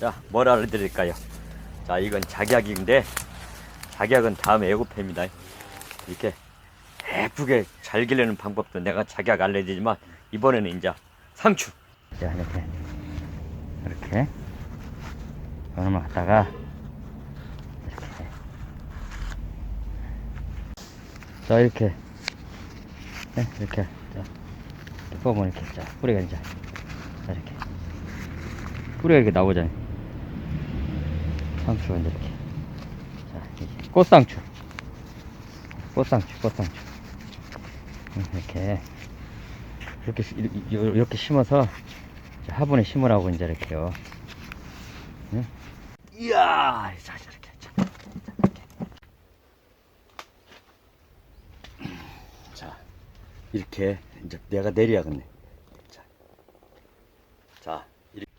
자, 뭘 알려드릴까요? 자, 이건 작약인데, 작약은 다음 애고패입니다. 이렇게 예쁘게 잘 기르는 방법도 내가 작약 알려드리지만, 이번에는 이제 상추. 자, 이렇게. 이렇게. 요놈을 갖다가, 이렇게. 자, 이렇게. 네, 이렇게. 자, 뽑으면 이렇게. 자, 뿌리가 이제. 자, 이렇게. 뿌리가 이렇게 나오잖아요. 이제 이렇게. 자, 이게 꽃상추. 꽃상추, 꽃상추. 음, 이렇게. 이렇게, 이렇게 심어서 이제 화분에 심으라고 이제 이렇게요. 응? 이야, 자, 자, 이렇게. 자, 이렇게. 자, 이렇게 이제 내가 내려야겠네. 자, 자, 이렇게.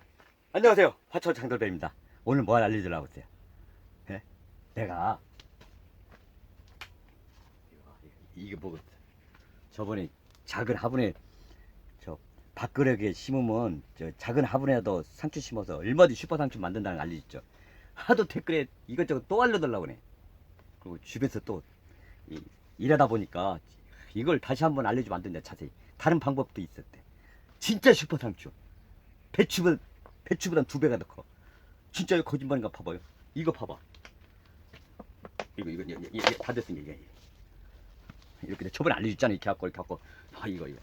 안녕하세요. 화초 장돌배입니다. 오늘 뭐 알려주려고 했어요? 예? 내가 이게 뭐겠어? 저번에 작은 화분에 저 밥그릇에 심으면 저 작은 화분에도 상추 심어서 얼마든지 슈퍼 상추 만든다는 거 알려줬죠. 하도 댓글에 이것저것 또 알려달라고 그래. 그리고 집에서 또 이- 일하다 보니까 이걸 다시 한번 알려주면 안 된다 자세히. 다른 방법도 있었대. 진짜 슈퍼 상추. 배추보다 배추보다 두 배가 더 커. 진짜 이거 거짓말인가 봐봐요. 이거 봐봐. 이거 이거 이거 이게 다 됐으니까 이게 이렇게 내가 저번에 알려줬잖아 이렇게 갖고 이렇게 갖고 아 이거 이거.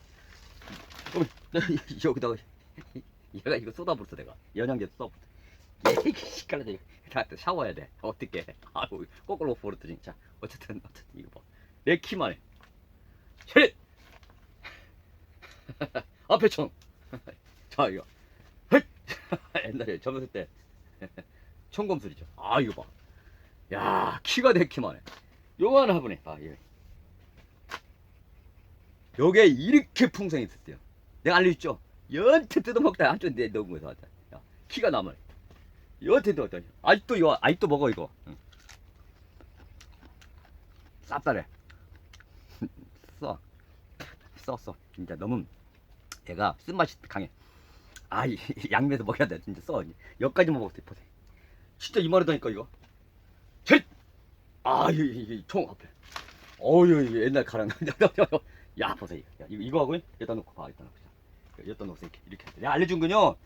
내가 여기다가 얘가 이거 쏟아버렸어 내가 연양제 쏟아버렸어. 에이 시끄러져 이거 다 샤워해야 돼. 어떻게? 아유 거꾸로 버렸더니 자 어쨌든 어쨌든 이거 봐. 내 키만 해. 셋. 앞에 총. 자 이거. 헷! 옛날에 젊었을 때 총검술이죠. 아 이거 봐. 야 키가 내 키만 해. 요만 화분에 아 예. 요게 이렇게 풍성히 있었어요. 내가 알려줬죠. 연태 뜯어먹다 한쪽 내 넣은 거서 왔다. 야 키가 남아. 연태 뜯었다. 아직도 이거 아직도 먹어 이거. 응. 쌉싸래. 써. 써 써. 진짜 너무 얘가 쓴맛이 강해. 아, 이, 이 양면에서 먹여야 돼. 진짜 써. 여기까지만 먹었어. 보세요. 진짜 이만하다니까, 이거. 셋! 아, 이, 이, 이, 총 앞에. 어유 이거 옛날 가랑. 야, 보세요. 야, 이거, 이거 하고, 여기다 놓고 봐. 여기다 놓고. 자, 여기다 놓고 이렇게, 이렇게. 해. 내가 알려준 건요.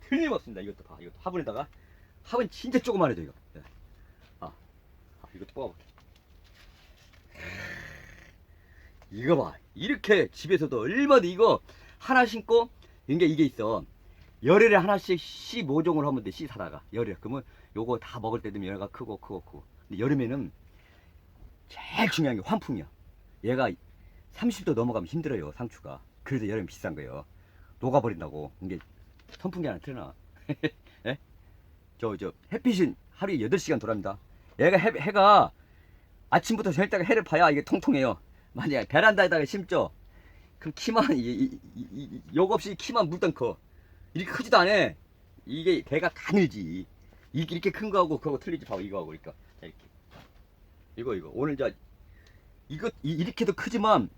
틀림없습니다. 이것도 봐. 이것도 화분에다가. 화분 진짜 조그만해져, 이거. 네. 아, 아, 이것도 뽑아볼게. 이거 봐. 이렇게 집에서도 얼마나 이거 하나 심고, 이게, 이게 있어. 열흘에 하나씩 씨 모종을 하면 돼, 씨 사다가. 열흘에. 그러면 요거 다 먹을 때 되면 얘가 크고, 크고, 크고. 근데 여름에는 제일 중요한 게 환풍이야. 얘가 30도 넘어가면 힘들어요, 상추가. 그래서 여름 비싼 거예요. 녹아버린다고. 이게 선풍기 하나 틀어놔. 예? 저, 저, 햇빛은 하루에 8시간 돌아갑니다. 얘가 해, 해가 아침부터 저녁 때가 해를 봐야 이게 통통해요. 만약에 베란다에다가 심죠? 그럼 키만, 이, 이, 이, 이, 욕 없이 키만 물던 커. 이렇게 크지도 않아. 이게 대가 가늘지. 이렇게, 이렇게 큰 거하고 그거 틀리지. 봐봐, 이거하고. 그러니까. 자, 이렇게. 이거, 이거. 오늘 저, 이거, 이- 이렇게도 크지만,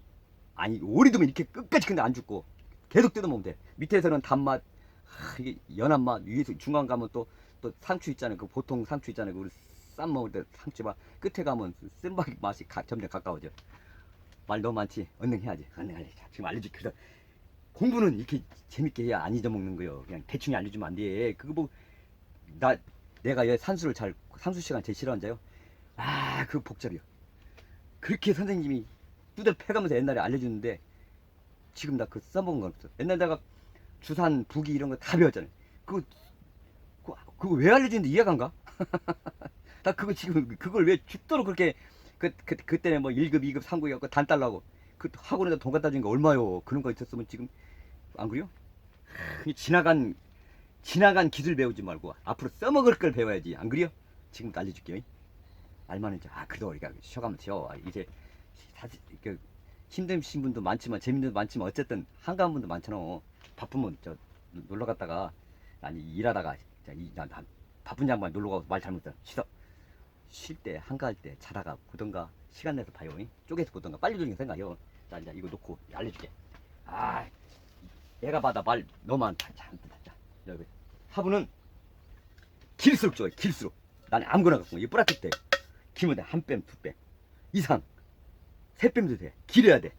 아니, 오리도면 이렇게 끝까지 근데 안 죽고. 계속 뜯어먹으면 돼. 밑에서는 단맛, 하, 이게 연한 맛, 위에서 중간 가면 또, 또 상추 있잖아요. 그 보통 상추 있잖아요. 그 우리 쌈 먹을 때 상추 맛. 끝에 가면 쓴바기 맛이 가- 점점 가까워져. 말 너무 많지? 언능 해야지. 언능 해야지. 자, 지금 알려줄게. 공부는 이렇게 재밌게 해야 안 잊어먹는 거예요. 그냥 대충 알려주면 안 돼. 그거 뭐, 나, 내가 얘 산수를 잘, 산수 시간 제일 싫어하는 자요? 아, 그 복잡이요. 그렇게 선생님이 두들 패가면서 옛날에 알려주는데, 지금 나 그 써먹은 건 없어. 옛날 내가 주산, 부기 이런 거 다 배웠잖아요. 그거, 그거, 그거 왜 알려주는데 이해가 안 가? 나 그거 지금, 그걸 왜 죽도록 그렇게, 그, 그, 그때는 뭐 1급, 2급, 3급이었고 단 달라고. 그 학원에다 돈 갖다 준거 얼마요? 그런 거 있었으면 지금 안 그래요? 그 지나간 지나간 기술 배우지 말고 앞으로 써먹을 걸 배워야지 안 그래요? 지금부터 알려줄게요. 알만은 이제 아 그래도 우리가 쉬어가면 쉬어 이제 사실 그 힘드신 분도 많지만 재밌는 분도 많지만 어쨌든 한가한 분도 많잖아. 바쁘면 저 놀러 갔다가 아니 일하다가 나, 나 바쁜 양반 놀러 가고 말 잘못했다. 쉬어. 쉴 때 한가할 때 자다가 보던가 시간 내서 봐요. 잉? 쪼개서 보던가 빨리 돌리는 생각해요. 자 이제 이거 놓고 알려줄게. 아 얘가 받아 말 너무 많다. 자, 자, 자 여기 화분은 길수록 좋아요. 길수록. 난 아무거나 갖고 이 뿌라틱 때 기면 돼 한 뺨, 두 뺨 이상 세 뺨도 돼. 길어야 돼.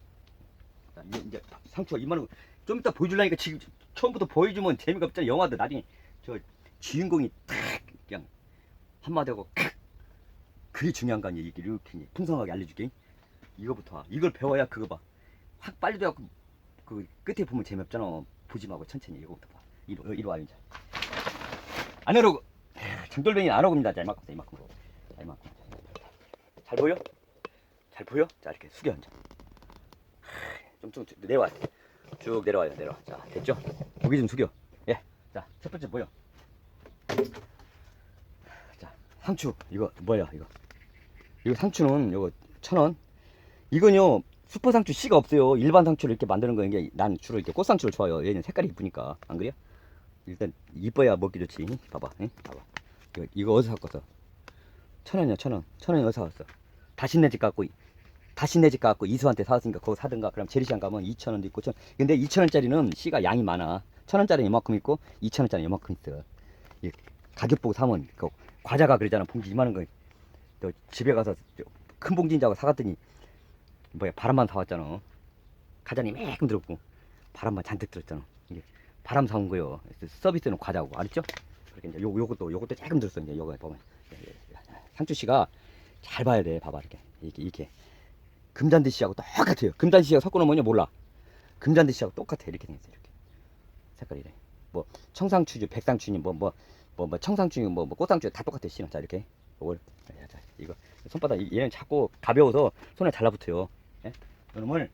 자, 이제, 이제 상추가 이만한 거. 좀 이따 보여줄라니까 지금 처음부터 보여주면 재미가 없잖아. 영화도 나중에 저 주인공이 탁 그냥 한마디 하고 칵 그게 중요한 거 아니야. 이게 이렇게 풍성하게 알려줄게. 이거부터 이걸 배워야 그거 봐. 확 빨리 돼갖고 그 끝에 보면 재미없잖아. 보지 말고 천천히 이거부터 봐. 이리, 이리 와 이제. 안 오르고 장돌뱅이 안 오고입니다. 자 이만큼 자 이만큼 자 이만큼 잘 보여? 잘 보여? 자 이렇게 숙여 앉아. 좀좀 내려와. 쭉 내려와요 내려와. 자 됐죠? 고개 좀 숙여. 예. 자 첫 번째 보여. 자 상추 이거 뭐야 이거? 이거 상추는 이거 천 원. 이건요 슈퍼 상추 씨가 없어요. 일반 상추를 이렇게 만드는 거 이게 난 주로 이렇게 꽃상추를 좋아해요. 얘는 색깔이 이쁘니까 안 그래요? 일단 이뻐야 먹기 좋지. 봐봐, 응? 봐봐. 이거, 이거 어디서 샀겠어? 천 원이야, 천 원. 천 원이 어디서 샀어? 다신내 집 갖고 다신내 집 갖고 이수한테 사왔으니까 거기 사든가. 그럼 재래시장 가면 이천 원도 있고 천. 근데 이천 원짜리는 씨가 양이 많아. 천 원짜리 이만큼 있고 이천 원짜리 이만큼 있어. 이 가격 보고 사면 그 과자가 그러잖아. 봉지 이만한 거. 또 집에 가서 저큰 봉지인자고 사갔더니 뭐야 바람만 사왔잖아. 가자니 매끔 들었고 바람만 잔뜩 들었잖아. 이게 바람 사온 거요. 서비스는 과자고 알았죠? 그렇게 이제 요 요것도 요것도 조금 들었어 이제 요거 보면 예, 예, 예. 상추 씨가 잘 봐야 돼. 봐봐 이렇게 이렇게 이렇게 금잔디 씨하고 똑같아요. 금잔디 씨하고 섞어 놓으면 뭐냐 몰라. 금잔디 씨하고 똑같아 이렇게 생겼어 이렇게 색깔이 이래. 뭐 청상추지 백상추니 뭐 뭐 뭐 뭐 청상추니 뭐, 뭐 꽃상추 다 똑같아 씨는 자 이렇게 요걸 이거 손바닥 이- 얘는 자꾸 가벼워서 손에 달라붙어요. 예? 이놈을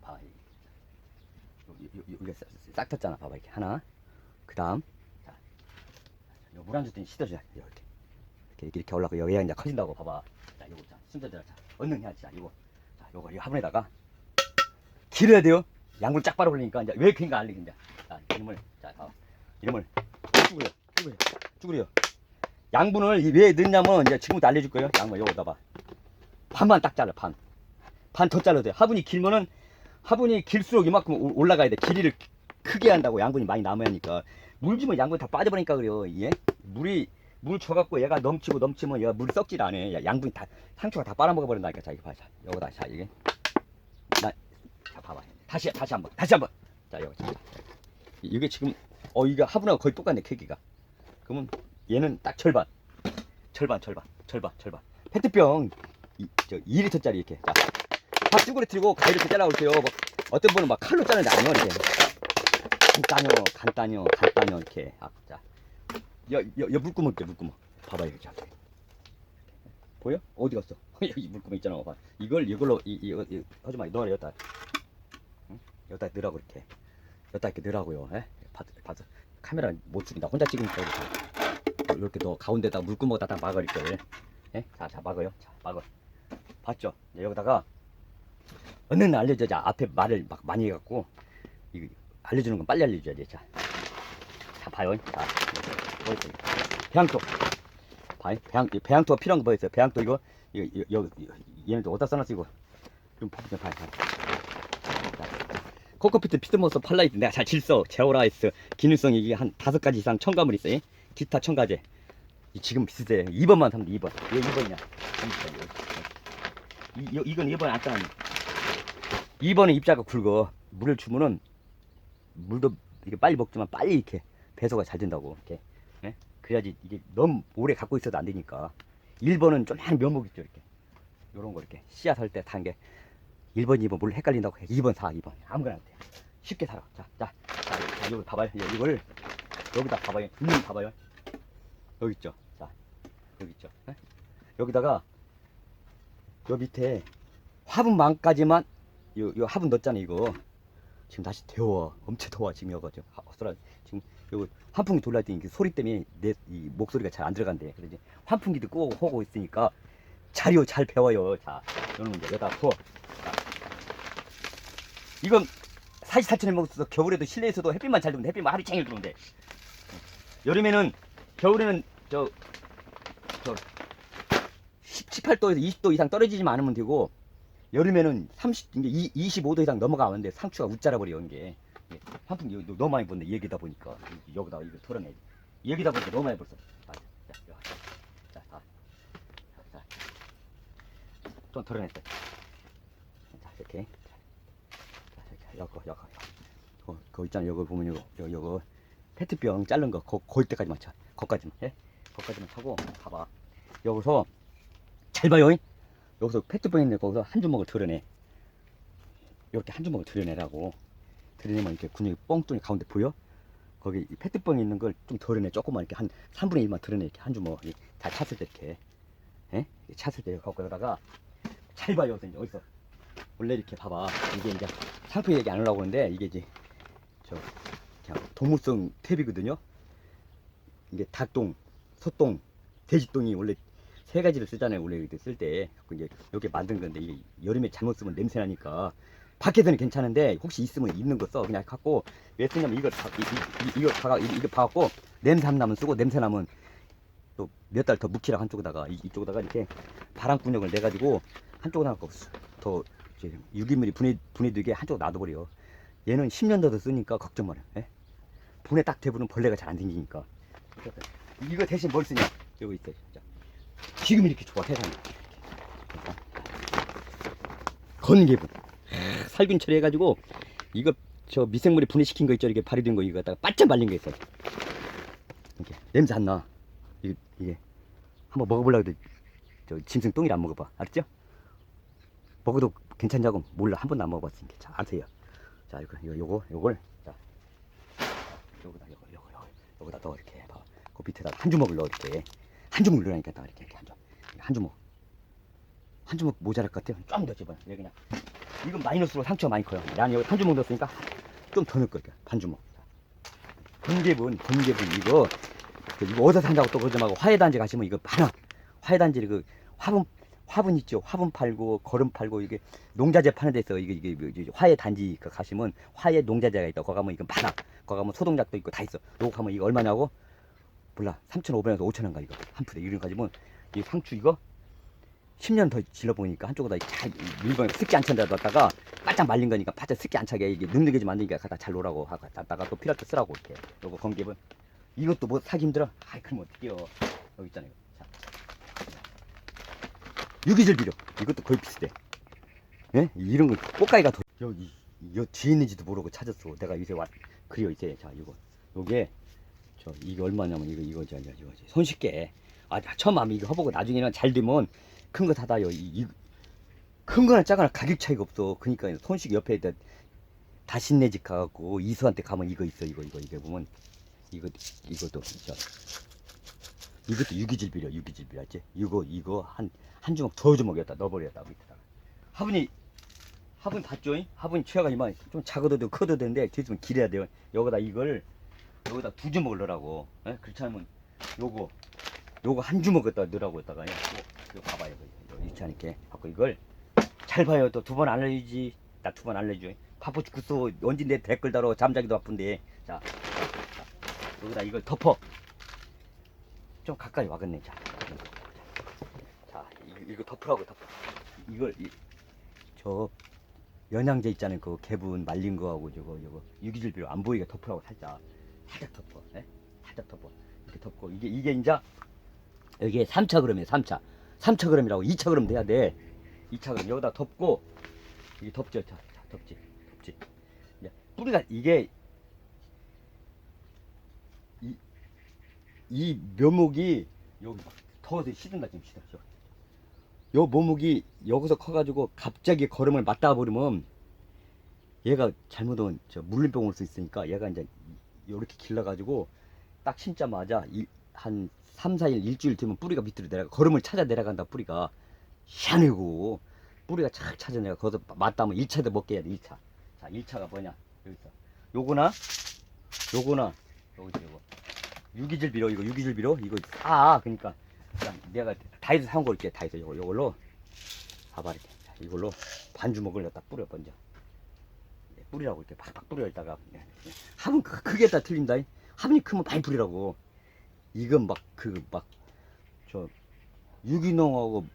봐. 이- 요- 요- 요- 여기가 싹, 싹 텄잖아. 봐봐 이렇게 하나. 그 다음 자, 물안 줬더니 씻어줘야 돼. 이렇게 이렇게 이렇게 올라가 여기가 이제 커진다고 봐봐. 자, 요거 자 순서대로 자 얼른 해야지. 자, 이거 자, 요거 이 화분에다가 길어야 돼요. 양물 쫙 빨아 올리니까 이제 왜 그인가 알리기 이제. 자, 이름을 자, 다음 이름을 쭈그려, 쭈그려, 쭈그려. 양분을 이- 왜 넣냐면 이제 지금부터 알려줄 거예요. 양분 요거다 봐. 반만 딱 잘라 반. 반 더 잘라도 돼. 화분이 길면은 화분이 길수록 이만큼 올- 올라가야 돼. 길이를 크게 한다고 양분이 많이 남아야 하니까. 물 주면 양분이 다 빠져버리니까 그래요. 예? 물이 물 줘갖고 얘가 넘치고 넘치면 얘가 물이 썩질 않아. 야, 양분이 다 상추가 다 빨아먹어 버린다니까. 자 이거 봐. 자 요거다. 자 이게 나, 자 봐봐. 다시 다시 한번 다시 한번. 자 요거 자. 이게 지금 어 이게 화분하고 거의 똑같네 크기가. 그러면 얘는 딱 절반. 절반 절반 절반 절반. 페트병 이, 저 2리터짜리 이렇게. 자, 밥 쭈그러뜨리고 가위 이렇게 잘라 올게요. 뭐, 어떤 분은 막 칼로 자르는데 아니요 이렇게. 간단요, 간단요, 간단요 이렇게. 아, 자, 여, 여, 여 물구멍 있게 물구멍. 봐봐 여기 자. 보여? 어디 갔어? 여기 물구멍 있잖아. 봐. 이걸 이걸로 이 이거 이, 하지 마. 넣어라 여기다. 응? 여기다 넣으라고 이렇게. 여기다 이렇게 넣으라고요. 예? 봐, 봐. 카메라 못 죽인다. 혼자 찍으니까 이렇게. 이렇게 넣어 가운데다 물구멍에다 딱 막을 거예요. 예? 자, 자 막어요. 자, 막어. 봤죠? 여기다가 얼른 알려줘. 자, 앞에 말을 막 많이 해갖고 이거 알려주는 건 빨리 알려줘야지. 자, 자 봐요. 자, 뭐 있어? 배양토. 봐, 배양, 이 배양토가 필요한 거뭐 있어요? 배양토 이거 이거 이거 얘네들 어디다 써놨어 이거? 좀 보세요. 봐, 봐. 자, 코코피트 피트모스 팔라이트 내가 잘 질서 제오라이스 기능성 이게 한 다섯 가지 이상 첨가물 있어요. 기타 첨가제. 이 지금 비슷해. 2번만 사면 돼, 2번. 왜 2번이냐? 이, 이, 이건 2번 안 따는 2번은 입자가 굵어. 물을 주면은 물도 이게 빨리 먹지만 빨리 이렇게 배소가 잘 된다고. 이렇게. 예? 그래야지 이게 너무 오래 갖고 있어도 안 되니까. 1번은 좀 한 면목 있죠, 이렇게. 요런 거 이렇게 씨앗 할때탄게 1번, 2번 물 헷갈린다고 해. 2번 사, 2번. 아무거나 안 돼. 쉽게 살아. 자, 자, 자, 자 이거 봐봐요. 이- 이걸 여기다 봐봐요. 음, 봐봐요. 여기 있죠. 자, 여기 있죠. 예? 여기다가 요 밑에 화분망까지만 요, 요 화분 넣었잖아 이거. 지금 다시 데워. 엄청 더워 지금 지금. 헛소라. 지금 요거 환풍기 돌릴 때 이게 소리 때문에 내 이 목소리가 잘 안 들어간대. 그래서 이제 환풍기도 끄고 하고 있으니까 자리요 잘 배워요. 자 요는 이제 여기다 부어 자. 이건 44천에 먹었어 겨울에도 실내에서도 햇빛만 잘 들면 햇빛만 하루 종일 들어오는데 여름에는 겨울에는 저 저 18도에서 20도 이상 떨어지지만 않으면 되고 여름에는 30 이제 이- 25도 이상 넘어가는데 상추가 웃자라 버려 이게 이게 환풍기 여기 너무 많이 본데 얘기다 보니까 여기다 이거 털어내 여기다 보니까 너무 많이 벌써. 자, 자, 자, 자, 자. 좀 덜어냈어. 자, 이렇게. 자, 이렇게, 요거, 요거, 요거. 그거 있잖아, 요거 보면 요거, 요거, 요거. 페트병 자른 거, 거, 거기 때까지만 차. 거기까지만, 예? 거기까지만 차고, 봐봐. 여기서, 잘 봐요, 잉? 여기서 페트병 있는 거기서 한 주먹을 덜어내. 이렇게 한 주먹을 덜어내라고. 덜어내면 이렇게 근육이 뻥 뚫린 가운데 보여? 거기 이 페트병에 있는 걸 좀 덜어내. 조금만 이렇게 한 3분의 1만 덜어내. 이렇게 한 주먹. 이다 찼을 때 이렇게. 예? 찼을 때 갖고 여기다가 잘 봐요 이제 어디서. 원래 이렇게 봐봐. 이게 이제 상표 얘기 안 하려고 하는데 이게 이제 저 그냥 동물성 탭이거든요. 이게 닭똥 소똥 돼지똥이 원래 세 가지를 쓰잖아요 원래 쓸때. 이제 이렇게 만든 건데 이게 여름에 잘못 쓰면 냄새 나니까 밖에서는 괜찮은데 혹시 있으면 있는 거 써. 그냥 갖고 왜 쓰냐면 이거 다, 이, 이, 이, 이거 봐 이거 봐갖고 냄새 안 나면 쓰고 냄새 나면 또 몇 달 더 묵히라 한쪽에다가 이, 이쪽에다가 이렇게 바람구녕을 내 가지고 한쪽에 나갖고 더 이제 유기물이 분해 분해되게 한쪽 놔둬버려. 얘는 10년 더 쓰니까 걱정 마라. 예? 분해 딱 되부는 벌레가 잘 안 생기니까. 이거 대신 뭘 쓰냐? 여기 있어요 자. 지금 이렇게 좋아 세상에. 건개분 살균 처리해가지고 이거 저 미생물이 분해시킨 거 있죠? 이게 발효된 거 이거 갖다가 바짝 말린 거 있어요. 이렇게 냄새 안 나. 이게, 이게 한번 먹어보려고 저 짐승 똥이라 안 먹어봐. 알았죠? 먹어도 괜찮냐고 몰라. 한 번도 안 먹어봤으니까. 자 아세요? 자 이거 이거 요거 요걸. 자 요거다 요거 요거 요거. 요거다 넣어 이렇게. 봐. 그 밑에다 한 주먹을 넣어 이렇게 한 주먹 딱 이렇게, 이렇게 한 주먹 한 주먹. 한 주먹 모자랄 것 같아요. 좀더 집어 여기 그냥 이건 마이너스로 상처가 많이 커요. 난 여기 한 주먹 넣었으니까 좀 더 넣을 거야 반 주먹. 번개분 번개분 이거 그 이거 어디서 산다고 또 그러지 말고 화해단지 가시면 이거 많아 화해단지 그 화분 화분 있죠? 화분 팔고 거름 팔고 이게 농자재 파는 데서 이게 이게 뭐지, 화해단지 그 가시면 화해 농자재가 있다. 거기 가면 이거 많아 거기 가면 소독약도 있고 다 있어. 요거 가면 이거 얼마냐고 몰라. 3,500원에서 5,000원가 이거. 한 푸대 이런 거 가지면 이 상추 이거 10년 더 질러보니까 한쪽에다 잘 물건에 습기 안 찬다 놨다가 바짝 말린 거니까 바짝 습기 안 차게 이게 눅눅해지 만드니까 갖다 잘 놓으라고 갖다가 또 필요할 때 쓰라고 이렇게. 요거 건기분 이것도 뭐 사기 힘들어? 아이 그럼 어떡해요. 여기 있잖아요 자. 유기질 비료. 이것도 거의 비슷해. 예? 이런 거 꽃가위가 더. 여기 여 뒤에 있는지도 모르고 찾았어. 내가 이제 왔 그래요 이제. 자 이거. 요게 저 이게 얼마냐면 이거 이거 저 이거 이거 손쉽게. 아 처음 하면 이거 해보고 나중에는 잘 되면 큰거 사다요 이, 이, 큰 거나 작거나 가격 차이가 없어. 그러니까 손쉽게 옆에 다 다신내 집 가갖고 이수한테 가면 이거 있어 이거 이거 이게 보면 이거 이것도 저 이것도 유기질 비료 유기질 비료 알지? 이거 이거 한 한 주먹 저 주먹이었다 넣어버렸다 밑에다가. 화분이 화분 봤죠? 화분이 최하가 이만 좀 작아도 되고 커도 되는데 뒤집으면 길어야 돼요. 여기다 이걸 여기다 두 주먹을 넣으라고. 예? 그렇지 않으면 요거 요거 한 주먹 갖다 넣으라고 했다가 요, 요 봐봐요 이거 않게 갖고 이걸 잘 봐요. 또 두 번 알려주지. 나 두 번 알려줘. 바빠 죽겠어 언제 내 댓글 달어 잠자기도 바쁜데. 자, 자, 자 여기다 이걸 덮어. 좀 가까이 와겠네. 자, 자 이, 이거 덮으라고 덮어 이걸 이, 저 연양제 있잖아요. 그 개분 말린 거하고 저거 저거 유기질 비료 안 보이게 덮으라고 살짝 살짝 덮어 예? 살짝 덮어 이렇게 덮고 이게 이게 이제 여기에 3차 그램이에요 3차. 3차 그램이라고 2차 그램 돼야 돼. 2차 그램. 여기다 덮고 이게 덮죠 자, 자 덮지 덮지. 이제 뿌리가 이게 이, 이 묘목이 여기 막 더워서 시든다 지금 시든 요, 요 묘목이 여기서 커가지고 갑자기 걸음을 맞다 버리면 얘가 잘못하면 저 물림병 올 수 있으니까 얘가 이제 요렇게 길러가지고 딱 신자마자 이, 한 3, 4일 일주일 되면 뿌리가 밑으로 내려가 걸음을 찾아 내려간다 뿌리가. 희한해고. 뿌리가 착 찾아 내가. 거기서 맞다면 1차도 먹게 해야 돼 1차. 자 1차가 뭐냐? 여기 있어 요거나 요거나 여기 요거. 유기질 비료 이거 유기질 비료? 이거 아 그러니까. 그냥 내가 다이소 사온 거 이렇게 다이소. 요거 요걸로. 봐봐 이렇게. 자, 이걸로 반 주먹을 갖다 뿌려 먼저. 네, 뿌리라고 이렇게 팍팍 뿌려 있다가 화분 크- 크게 다 틀린다. 화분이 크면 많이 뿌리라고. 이건 막 그 막 저 유기농하고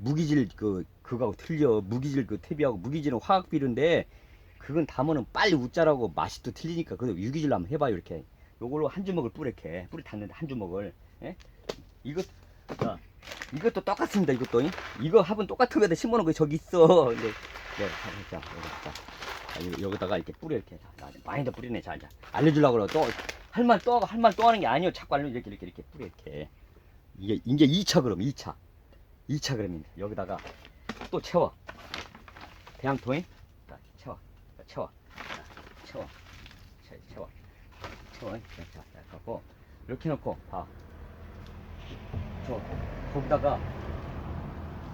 무기질 그 그거하고 틀려. 무기질 그 퇴비하고 무기질은 화학 비료인데 그건 담으면 빨리 웃자라고 맛이 또 틀리니까 그래도 유기질로 한번 해봐요 이렇게. 요걸로 한 주먹을 뿌리게. 뿌리 닿는데 한 주먹을. 예? 이것 자, 이것도 똑같습니다 이것도. 이? 이거 합은 똑같은 거에다. 심어놓은 거 저기 있어. 근데 네, 자, 자, 자, 자, 여기, 여기다가 이렇게 뿌려 이렇게. 자, 자, 많이 더 뿌리네 자, 자. 알려주려고 그래 또할 말또할말 또 하는 게 아니요 자꾸 알려 이렇게 이렇게 이렇게 뿌려 이렇게. 이게 이제 2차 그럼 2차. 2차 그럼입니다 여기다가 또 채워. 대양통에? 자, 채워. 자, 채워. 자, 채워. 채, 채워. 채워 자, 자, 자, 갖고 이렇게 놓고 봐. 저, 거기다가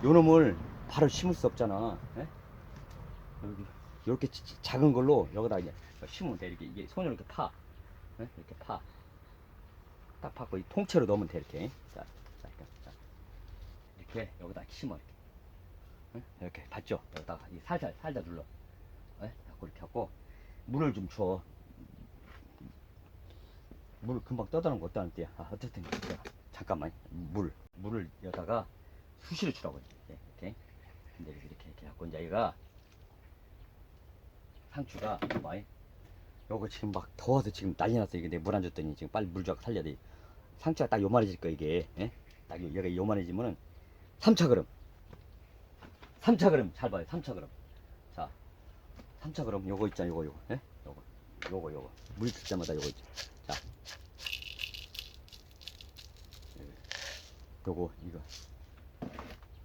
요 놈을 바로 심을 수 없잖아. 예? 여기 이렇게 작은 걸로 여기다 이제 심으면 돼 이렇게 이게 손으로 이렇게 파 예? 이렇게 파 딱 파고 이 통째로 넣으면 돼 이렇게 자, 자, 이렇게, 자. 이렇게 여기다 심어 이렇게 예? 이렇게 봤죠 여기다가 이 살살 살살 눌러 예? 자꾸 이렇게 하고 물을 좀 줘. 물 금방 떠드는 거 어떠는데? 아, 어쨌든 자, 잠깐만 물 물을 여다가 수시로 주라고 이렇게 이렇게 근데 이렇게 이렇게, 이렇게 하고 이제 얘가 상추가 많이 요거 지금 막 더워서 지금 난리 났어. 이게 내 물 안 줬더니 지금 빨리 물 줘서 살려야 돼. 상추가 딱 요만해질 거 이게. 예? 딱 요- 얘가 요만해지면은 3차 그럼 3차 그럼 잘 봐요 3차 그럼 자 3차 그럼 요거 있잖아 요거 요거. 예? 요거 요거 요거. 물 줄 때마다 요거 있죠 자. 요거 이거.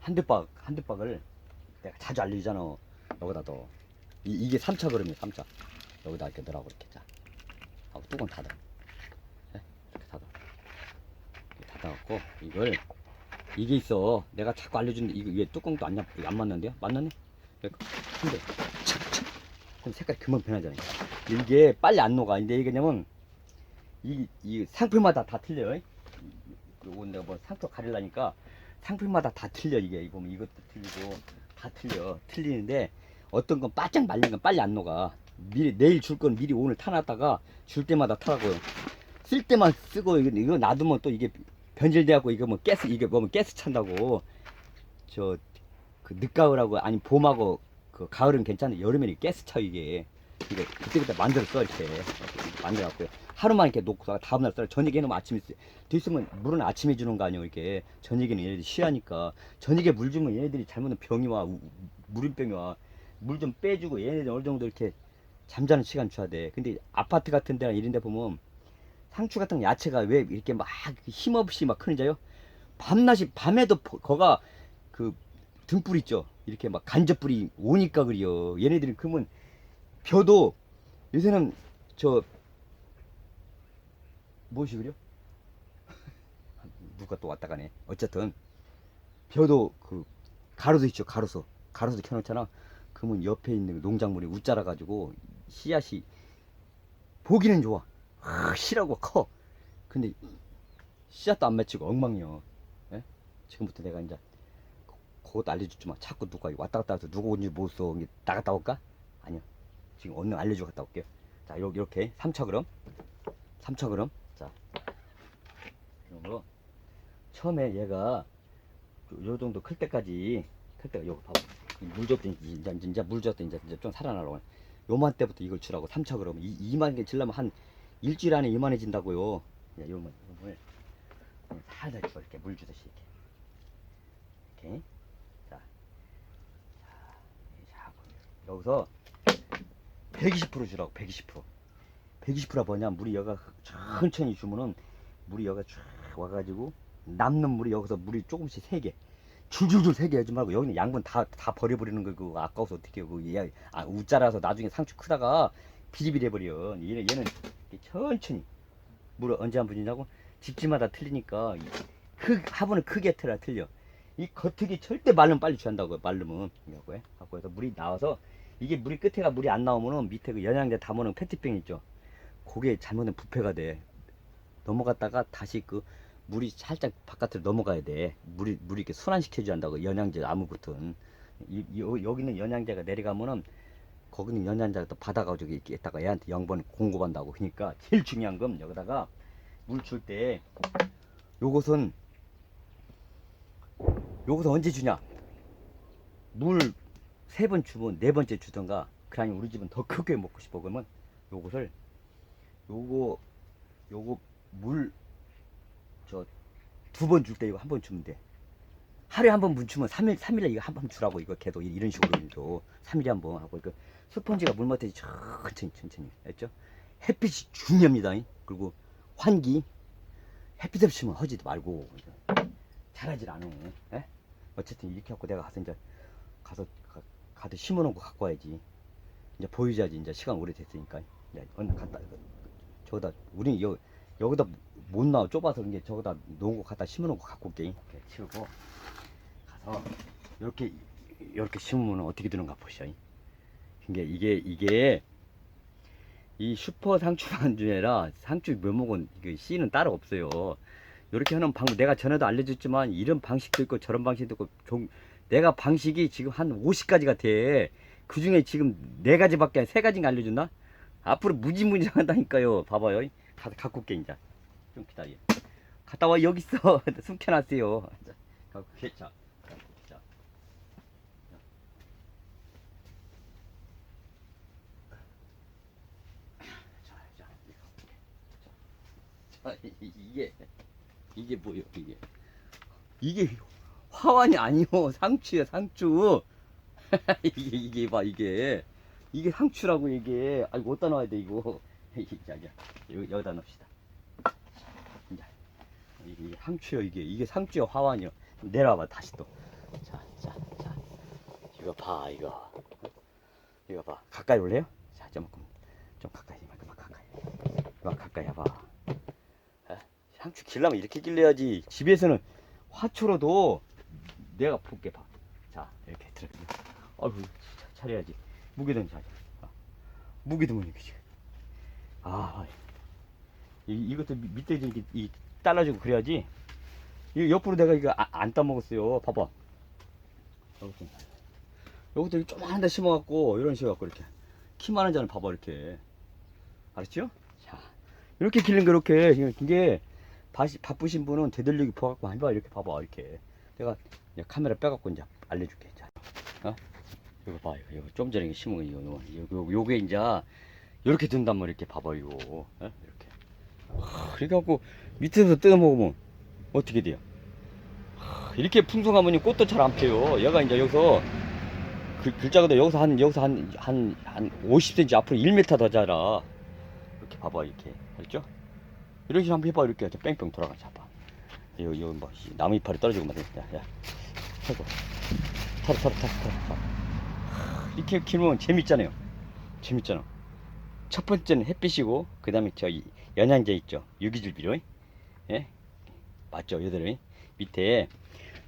한두 박 한두 박을 내가 자주 알려주잖아 여기다 둬 이, 이게 3차 그럼이야 3차. 여기다 이렇게 넣으라고 이렇게 자 하고 뚜껑 닫아 예? 이렇게 닫아 이렇게 닫아갖고 이걸 이게 있어. 내가 자꾸 알려주는데 이거 위에 뚜껑도 안, 약- 안 맞는데요? 이렇게 근데 착착 그럼 색깔이 금방 변하잖아요. 이게 빨리 안 녹아. 근데 이게 뭐냐면 이, 이 상품마다 다 틀려요. 요거 내가 뭐 상표 가리려니까 상품마다 다 틀려 이게. 보면 이것도 틀리고 다 틀려. 틀리는데 어떤 건 바짝 말린 건 빨리 안 녹아. 미리 내일 줄 건 미리 오늘 타놨다가 줄 때마다 타라고요. 쓸 때만 쓰고 이거, 이거 놔두면 또 이게 변질돼갖고 이거 뭐 가스 이게 뭐면 가스 찬다고. 저 그 늦가을하고 아니 봄하고 그 가을은 괜찮은데 여름에는 가스 차 이게. 이거 그때그때 만들었어 이렇게. 이렇게 만들어갖고요. 하루만 이렇게 놓고 다음날 썰어 저녁에 놓으면 아침에 쓰- 돼 있으면 물은 아침에 주는 거 아니에요 이렇게. 저녁에는 얘네들이 쉬하니까. 저녁에 물 주면 얘네들이 잘못하면 병이 와 우- 물인병이 와 물 좀 빼주고 얘네들 어느 정도 이렇게 잠자는 시간 줘야 돼 근데 아파트 같은 데나 이런 데 보면 상추 같은 야채가 왜 이렇게 막 힘없이 막 크는지요 밤낮이 밤에도 포- 거가 그 등불 있죠 이렇게 막 간접불이 오니까 그래요 얘네들이 그러면 벼도 요새는 저 무엇이 그려? 누가 또 왔다 가네. 어쨌든 벼도 그 가로수 있죠 가로수 가로수 켜놓잖아. 그러면 옆에 있는 농작물이 웃자라 가지고 씨앗이 보기는 좋아. 확실하고 커. 근데 씨앗도 안 맺히고 엉망이요. 예? 지금부터 내가 이제 그것도 알려주지 마. 자꾸 누가 왔다 갔다 해서 누구 온지. 이게 나갔다 올까? 아니요. 지금 얼른 알려주고 갔다 올게요. 자, 요- 요렇게 3차 그럼. 3차 그럼. 자. 이런 처음에 얘가 요, 요 정도 클 때까지 클 때가 요거 봐봐. 이물 줬더니 이제 이제, 이제 물 줬더니 이제, 이제 좀 살아나려고. 요만 때부터 이걸 주라고 3차 그럼. 이, 이만 개 질려면 한 일주일 안에 이만해진다고요. 야, 요만 그냥 살살 줘 이렇게 물 주듯이 이렇게. 이렇게. 자. 자. 자, 여기서 120% 주라고 120% 120%가 뭐냐 물이 여가 천천히 주면은 물이 여가 쭉 와가지고 남는 물이 여기서 물이 조금씩 세게 줄줄줄 세게 하지 말고 여기는 양분 다 다 버려버리는 거 그거 아까워서 어떻게 해요? 그거 얘, 아 우짜라서 나중에 상추 크다가 비리비리 해버려 얘는 얘는 천천히 물을 언제 한 분이냐고? 집집마다 틀리니까 이 크, 화분은 크게 틀어 틀려. 이 겉흙이 절대 말르면 빨리 취한다고 말르면 해. 갖고 해서 물이 나와서 이게 물이 끝에가 물이 안 나오면은 밑에 그 연양제 담아놓은 페트병 있죠. 그게 잘못하면 부패가 돼. 넘어갔다가 다시 그 물이 살짝 바깥으로 넘어가야 돼. 물이 물이 이렇게 순환시켜줘야 한다고 연양제 여- 여기는 연양제가 내려가면은 거기는 연양제가 또 받아가지고 이렇게 했다가 얘한테 영번 공급한다고. 그러니까 제일 중요한 건 여기다가 물 줄 때 요것은 요것은 언제 주냐? 물 세 번 주면 네 번째 주던가 그러니 우리 집은 더 크게 먹고 싶어 그러면 요것을 요거 요거 물 저 두 번 줄 때 이거 한 번 주면 돼. 하루에 한번물 주면 3일 3일에 이거 한 번 주라고 이거 계속 이런 식으로 줘. 3일에 한 번 하고 이거 스펀지가 물 맡듯이 천천히 천천히 했죠? 햇빛이 중요합니다. 그리고 환기 햇빛 없이면 하지도 말고 잘하질 않아. 예? 어쨌든 이렇게 하고 내가 가서 이제 가서 가, 가서 심어놓은 거 갖고 와야지. 이제 보여줘야지. 이제 시간 오래 됐으니까. 이제 얼른 갖다 저기다 우리 여 여기다 못 나와 좁아서 그런 게 저기다 놓은 거 갖다 심어 놓은 거 갖고 올게. 이렇게 치우고 가서 이렇게 이렇게 심으면 어떻게 되는가 보시오. 이게 이게 이게 이 슈퍼 상추 안주에라 상추 묘목은 그 씨는 따로 없어요. 이렇게 하는 방법 내가 전에도 알려줬지만 이런 방식도 있고 저런 방식도 있고 종, 내가 방식이 지금 한 50가지 같아. 그 중에 지금 네 가지밖에 세 가지인가 알려줬나? 앞으로 무지무지 한다니까요. 봐봐요. 가, 갖고 올게 이제. 좀 기다려. 갔다 와 여기 있어. 숨겨놨어요. 자. 자, 이게 이게 뭐요? 이게 이게 화환이 아니요 상추야 상추. 이게 이게 봐 이게 이게 상추라고 이게 아이고 어디다 놔야 돼 이거 여기 여기다 넣읍시다. 이게, 이게 상추요 이게 이게 상추요 화환이요 내려와봐 다시 또. 자, 자, 자. 이거 봐 이거 이거 봐 가까이 올래요? 자 좀좀 좀 가까이 이만큼만 가까이 이만 가까이 와봐. 에? 상추 길려면 이렇게 길러야지 집에서는 화초로도 내가 볼게 봐. 자 이렇게 들어. 차- 차려야지. 아, 무게든 뭐니 그지. 아 이, 이것도 밑- 밑에 이렇게 이 잘라주고 그래야지. 이 옆으로 내가 이거 아, 안 따먹었어요. 봐봐. 여기도 조그만 데 심어갖고 이런 식으로 갖고 이렇게 키만한 잔을 봐봐 이렇게. 알았죠? 자 이렇게 길는 거 이렇게 이게 바쁘신 분은 되돌리기 보갖고 해봐 이렇게 봐봐 이렇게 내가 카메라 빼갖고 이제 알려줄게 자, 어? 이거 봐 이거, 이거 좀 전에 심은 거 이거 이거 요게 이제 이렇게 된단 말이야 이렇게 봐봐 이거 어? 이렇게 하, 이렇게 갖고 밑에서 뜯어 먹으면 어떻게 돼요? 하, 이렇게 풍성하면 꽃도 잘 안 펴요. 얘가 이제 여기서 그 글자가 여기서 한 여기서 한한 한 한 50cm 앞으로 1m 더 자라. 이렇게 봐봐 이렇게. 알죠? 이런 식으로 한번 해봐 이렇게 뺑뺑 돌아가 잡아. 여기 여기 뭐 씨, 나무 이파리 떨어지고 말이야 야야 털고 털어 털어 털어 털어. 털어. 하, 이렇게 키우면 재밌잖아요. 재밌잖아. 첫 번째는 햇빛이고 그 다음에 저 이- 연양제 있죠? 유기질 비료 예? 맞죠 여들이? 밑에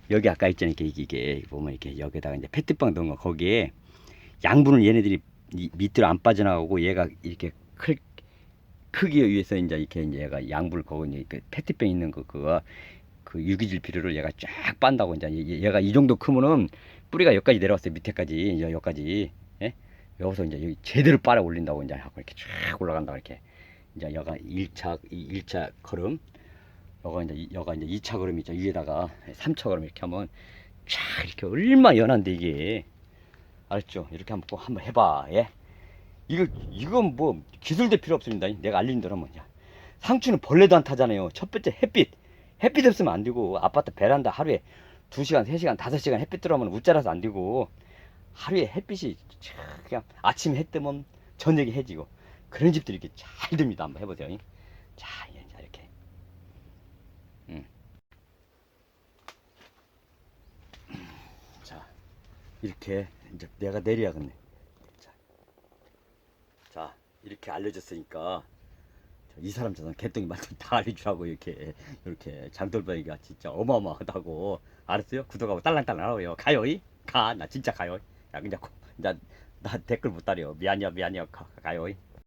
여기 아까 있잖아요. 이게 이게, 보면 이렇게 여기다가 이제 페트병 넣은 거. 거기에 양분을 얘네들이 이 밑으로 안 빠져나가고 얘가 이렇게 클 크기 위해서 이제 이렇게 이제 얘가 양분을 거기 이제 그 페트병 있는 거 그거 그 유기질 비료를 얘가 쫙 빤다고 이제 얘- 얘가 이 정도 크면은 뿌리가 여기까지 내려왔어요. 밑에까지 이제 여기까지. 예? 여기서 이제 여기 제대로 빨아 올린다고 이제 하고 이렇게 쫙 올라간다 이렇게. 이제 여가 1차 이 1차 걸음 여가 이제 이- 여가 이제 2차 걸음 있죠 위에다가 3차 걸음 이렇게 하면 쫙 이렇게 얼마 연한데 이게 알았죠 이렇게 한번 꼭 한번 해봐 예 이거 이건 뭐 기술도 필요 없습니다. 내가 알린 대로 하면 야 상추는 벌레도 안 타잖아요. 첫 번째 햇빛 햇빛 없으면 안 되고 아파트 베란다 하루에 2시간, 3시간, 5시간 햇빛 들어오면 웃자라서 안 되고 하루에 햇빛이 촥 그냥 아침에 해 뜨면 저녁에 해지고 그런 집들이 이렇게 잘 됩니다. 한번 해보세요. 자, 이제 이렇게. 음. 자, 이렇게 이제 내가 내려야겠네. 자, 자 이렇게 알려줬으니까 저이 사람 저는 개똥이 만든 다 알려주라고 이렇게 이렇게 장돌뱅이가 진짜 어마어마하다고. 알았어요? 구독하고 딸랑딸랑 하고요. 가요이? 가 나 진짜 가요 야 그냥 고- 나, 나 댓글 못 달려 미안해요 미안해요. 가, 가요이